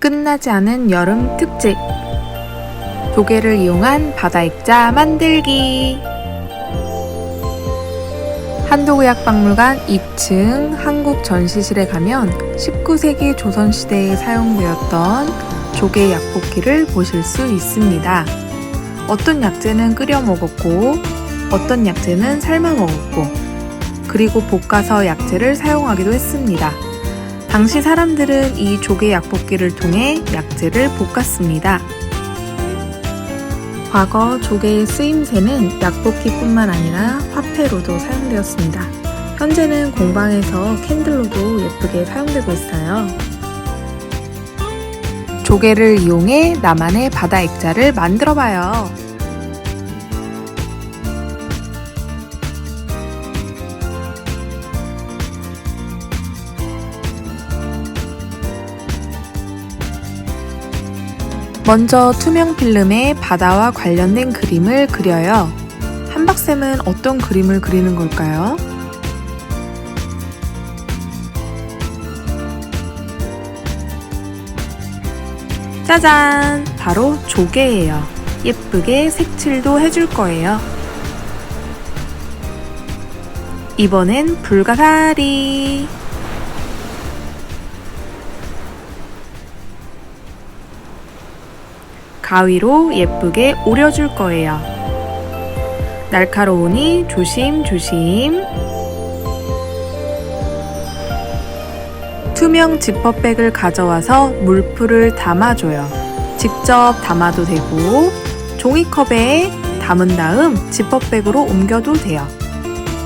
끝나지 않은 여름 특집 조개를 이용한 바다 액자 만들기 한도의학박물관 2층 한국 전시실에 가면 19세기 조선시대에 사용되었던 조개 약볶이를 보실 수 있습니다. 어떤 약재는 끓여 먹었고 어떤 약재는 삶아 먹었고 그리고 볶아서 약재를 사용하기도 했습니다. 당시 사람들은 이 조개 약볶이를 통해 약재를 볶았습니다. 과거 조개의 쓰임새는 약볶이뿐만 아니라 화폐로도 사용되었습니다. 현재는 공방에서 캔들로도 예쁘게 사용되고 있어요. 조개를 이용해 나만의 바다 액자를 만들어 봐요. 먼저 투명 필름에 바다와 관련된 그림을 그려요. 한박쌤은 어떤 그림을 그리는 걸까요? 짜잔! 바로 조개예요. 예쁘게 색칠도 해줄 거예요. 이번엔 불가사리. 가위로 예쁘게 오려줄 거예요. 날카로우니 조심조심. 투명 지퍼백을 가져와서 물풀을 담아줘요. 직접 담아도 되고, 종이컵에 담은 다음 지퍼백으로 옮겨도 돼요.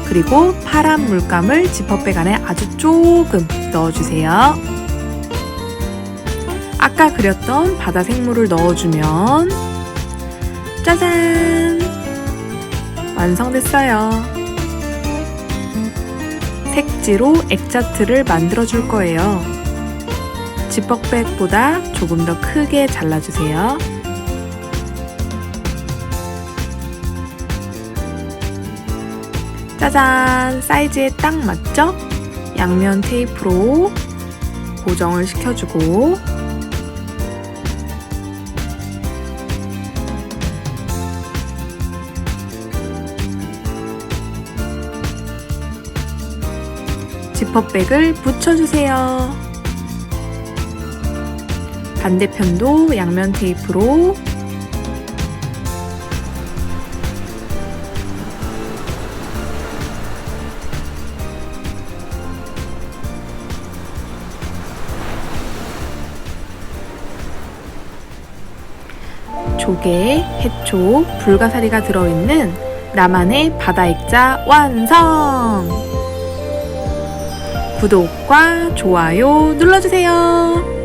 그리고 파란 물감을 지퍼백 안에 아주 조금 넣어주세요. 아까 그렸던 바다 생물을 넣어주면 짜잔! 완성됐어요. 색지로 액자트를 만들어줄 거예요. 지퍼백보다 조금 더 크게 잘라주세요. 짜잔! 사이즈에 딱 맞죠? 양면 테이프로 고정을 시켜주고 지퍼백을 붙여주세요. 반대편도 양면 테이프로 조개, 해초, 불가사리가 들어있는 나만의 바다 액자 완성! 구독과 좋아요 눌러주세요.